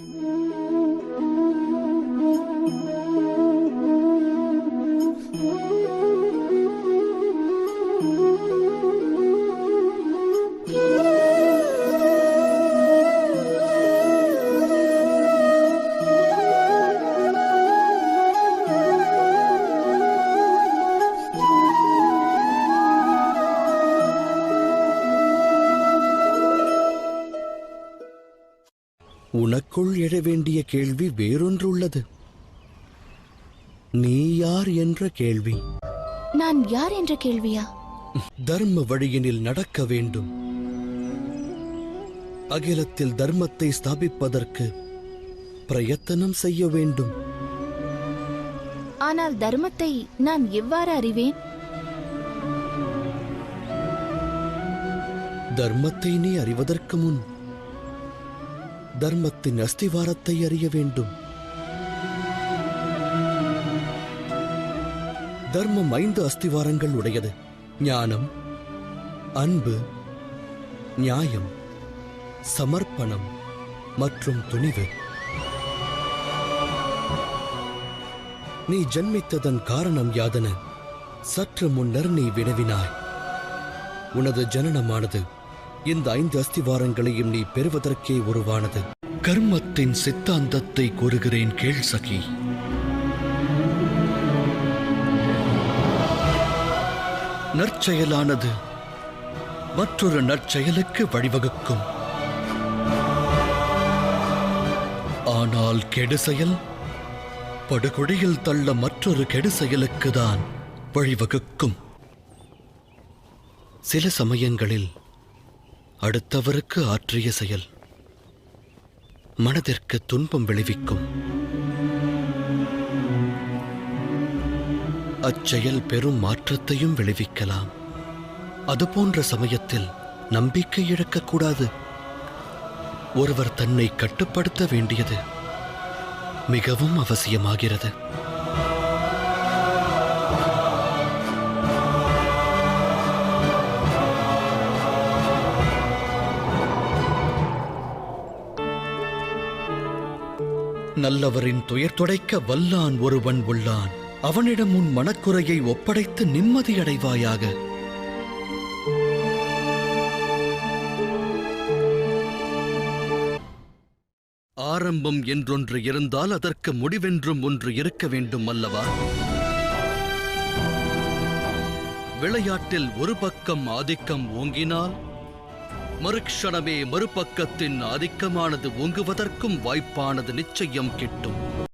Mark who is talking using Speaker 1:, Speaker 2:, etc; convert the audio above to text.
Speaker 1: Mm-hmm. உனக்குள் எழ வேண்டிய கேள்வி வேறொன்று உள்ளது நீ யார் என்ற கேள்வி.
Speaker 2: நான் யார் என்ற கேள்வியா?
Speaker 1: தர்ம வழியினில் நடக்க வேண்டும். அகிலத்தில் தர்மத்தை ஸ்தாபிப்பதற்கு பிரயத்தனம் செய்ய வேண்டும்.
Speaker 2: ஆனால் தர்மத்தை நான் எவ்வாறு அறிவேன்?
Speaker 1: தர்மத்தை நீ அறிவதற்கு முன் தர்மத்தின் அஸ்திவாரத்தை அறிய வேண்டும். தர்மம் ஐந்து அஸ்திவாரங்கள் உடையது. ஞானம் அன்பு நியாயம் சமர்ப்பணம் மற்றும் துணிவு. நீ ஜன்மித்ததன் காரணம் யாதென சற்று முன்னர் நீ வினவினாய். உனது ஜனனமானது இந்த ஐந்து அஸ்திவாரங்களையும் நீ பெறுவதற்கே உருவானது. கர்மத்தின் சித்தாந்தத்தை கூறுகிறேன் கேள் சகி. நற்செயலானது மற்றொரு நற்செயலுக்கு வழிவகுக்கும். ஆனால் கெடு செயல் படுகொடியில் தள்ள மற்றொரு கெடு செயலுக்கு தான் வழிவகுக்கும். சில சமயங்களில் அடுத்தவருக்கு ஆற்றிய செயல். மனதிற்கு துன்பம் விளைவிக்கும். அச்செயல் பெரும் மாற்றத்தையும் விளைவிக்கலாம். அதுபோன்ற சமயத்தில் நம்பிக்கை இழக்கக்கூடாது. ஒருவர் தன்னை கட்டுப்படுத்த வேண்டியது மிகவும் அவசியமாகிறது. நல்லவரின் துயர் துடைக்க வல்லான் ஒருவன் உள்ளான். அவனிடம் உன் மனக்குறையை ஒப்படைத்து நிம்மதியடைவாயாக ஆரம்பம் என்றொன்று இருந்தால் அதற்கு முடிவென்றும் ஒன்று இருக்க வேண்டும் அல்லவா? விளையாட்டில் ஒரு பக்கம் ஆதிக்கம் ஓங்கினால் மறுக்ஷணமே மறுபக்கத்தின் ஆதிக்கமானது ஓங்குவதற்கும் வாய்ப்பானது நிச்சயம் கிட்டும்.